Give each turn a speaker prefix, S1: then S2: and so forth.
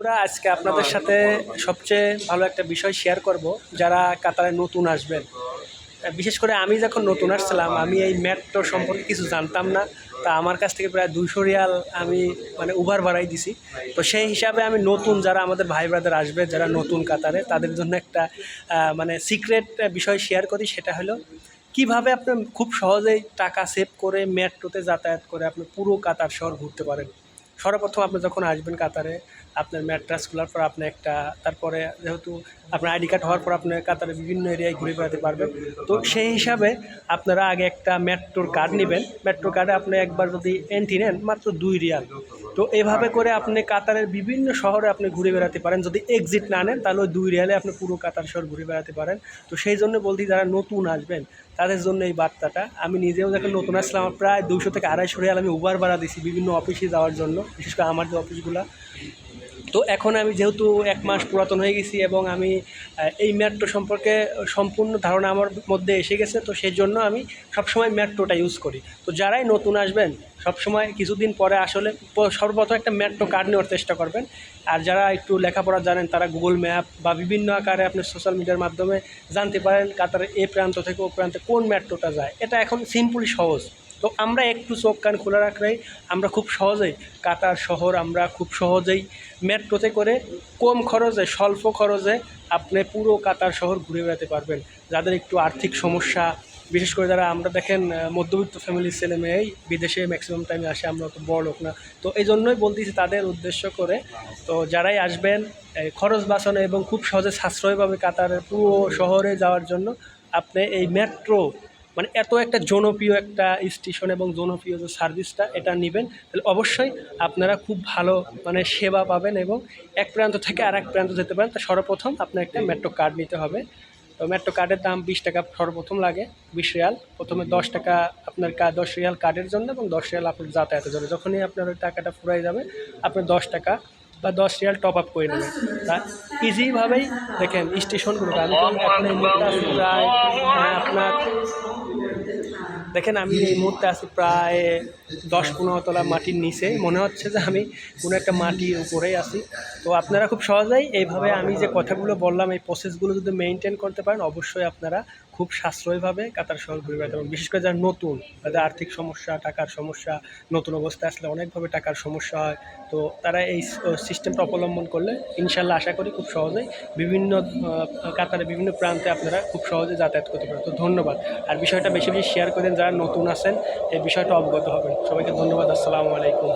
S1: আমরা আজকে আপনাদের সাথে সবচেয়ে ভালো একটা বিষয় শেয়ার করব, যারা কাতারে নতুন আসবেন। বিশেষ করে আমি যখন নতুন আসছিলাম, আমি এই মেট্রো সম্পর্কে কিছু জানতাম না। তা আমার কাছ থেকে প্রায় দুইশো রিয়াল আমি মানে উবার ভাড়াই দিছি। তো সেই হিসাবে আমি নতুন যারা আমাদের ভাই ব্রাদার আসবে, যারা নতুন কাতারে, তাদের জন্য একটা মানে সিক্রেট বিষয় শেয়ার করি। সেটা হলো, কীভাবে আপনি খুব সহজেই টাকা সেভ করে মেট্রোতে যাতায়াত করে আপনি পুরো কাতার শহর ঘুরতে পারেন? সর্বপ্রথম আপনি যখন আসবেন কাতারে, আপনার ম্যাট্রাস খোলার পর আপনি একটা, তারপরে যেহেতু আপনার আইডি কার্ড হওয়ার পর আপনি কাতারে বিভিন্ন এরিয়ায় ঘুরে বেড়াতে পারবেন। তো সেই হিসাবে আপনারা আগে একটা মেট্রোর কার্ড নেবেন। মেট্রো কার্ডে আপনি একবার যদি এন্ট্রি নেন, মাত্র দুই রিয়াল। তো এভাবে করে আপনি কাতারের বিভিন্ন শহরে আপনি ঘুরে বেড়াতে পারেন। যদি এক্সিট না নেন, তাহলে ওই দুই রিয়ালে আপনি পুরো কাতার শহর ঘুরে বেড়াতে পারেন। তো সেই জন্য বলছি, যারা নতুন আসবেন, তাদের জন্য এই বার্তাটা। আমি নিজেও যখন নতুন আসলাম, প্রায় দুশো থেকে আড়াইশো রিয়াল আমি উবার ভাড়া দিছি বিভিন্ন অফিসে যাওয়ার জন্য। বিশেষ করে আমার যে অফিসগুলো। তো এখন আমি যেহেতু এক মাস পুরাতন হয়ে গেছি এবং আমি এই মেট্রো সম্পর্কে সম্পূর্ণ ধারণা আমার মধ্যে এসে গেছে, তো সেই জন্য আমি সবসময় মেট্রোটা ইউজ করি। তো যারাই নতুন আসবেন, সবসময় কিছুদিন পরে আসলে সর্বপ্রথম একটা মেট্রো কার্ড নেওয়ার চেষ্টা করবেন। আর যারা একটু লেখাপড়া জানেন, তারা গুগল ম্যাপ বা বিভিন্ন আকারে আপনি সোশ্যাল মিডিয়ার মাধ্যমে জানতে পারেন কাতারের এ প্রান্ত থেকে ও প্রান্তে কোন মেট্রোটা যায়। এটা এখন সিম্পলি সহজ। তো আমরা একটু চোখ কান খোলা রাখলেই আমরা খুব সহজেই কাতার শহর আমরা খুব সহজেই মেট্রোতে করে কম খরচে, স্বল্প খরচে আপনি পুরো কাতার শহর ঘুরে বেড়াতে পারবেন। যাদের একটু আর্থিক সমস্যা, বিশেষ করে যারা আমরা দেখেন মধ্যবিত্ত ফ্যামিলির ছেলে মেয়েই বিদেশে ম্যাক্সিমাম টাইমে আসে, আমরা তো বড় লোক না। তো এই জন্যই বলতেছি তাদের উদ্দেশ্য করে, তো যারাই আসবেন খরচ বাঁচানো এবং খুব সহজে সাশ্রয়ভাবে কাতারের পুরো শহরে যাওয়ার জন্য আপনি এই মেট্রো মানে এত একটা জনপ্রিয় একটা স্টেশন এবং জনপ্রিয় যে সার্ভিসটা এটা নেবেন, তাহলে অবশ্যই আপনারা খুব ভালো মানে সেবা পাবেন এবং এক প্রান্ত থেকে আর এক প্রান্ত যেতে পারেন। তা সর্বপ্রথম আপনার একটা মেট্রো কার্ড নিতে হবে। তো মেট্রো কার্ডের দাম বিশ টাকা সর্বপ্রথম লাগে, বিশ রিয়াল। প্রথমে দশ টাকা আপনার দশ রিয়াল কার্ডের জন্য এবং দশ রিয়াল আপনার যাতায়াতের জন্য। যখনই আপনার ওই টাকাটা ফুরাই যাবে, আপনার দশ টাকা বা দশ রিয়াল টপ আপ করে নেবেন তা ইজিভাবেই দেখেন স্টেশনগুলোতে আমি এখন প্রায় আহ, আপনার দেখেন আমি এই মুহূর্তে আছি প্রায় দশ পনেরো তলা মাটির নিচে মনে হচ্ছে যে আমি কোনো একটা মাটির উপরেই আছি। তো আপনারা খুব সহজেই এইভাবে আমি যে কথাগুলো বললাম এই প্রসেসগুলো যদি মেনটেন করতে পারেন অবশ্যই আপনারা খুব সাশ্রয়ীভাবে কাতার শহর ঘুরে বেড়াতে পারবেন বিশেষ করে যারা নতুন, তাদের আর্থিক সমস্যা, টাকার সমস্যা, নতুন অবস্থায় আসলে অনেকভাবে টাকার সমস্যা হয়। তো তারা এই সিস্টেমটা অবলম্বন করলে ইনশাল্লাহ আশা করি খুব সহজেই বিভিন্ন কাতারে বিভিন্ন প্রান্তে আপনারা খুব সহজে যাতায়াত করতে পারেন তো ধন্যবাদ। আর বিষয়টা বেশি বেশি শেয়ার করেন যারা নতুন আছেন, এই বিষয়টা অবগত হবেন। সবাইকে ধন্যবাদ। আসসালামু আলাইকুম।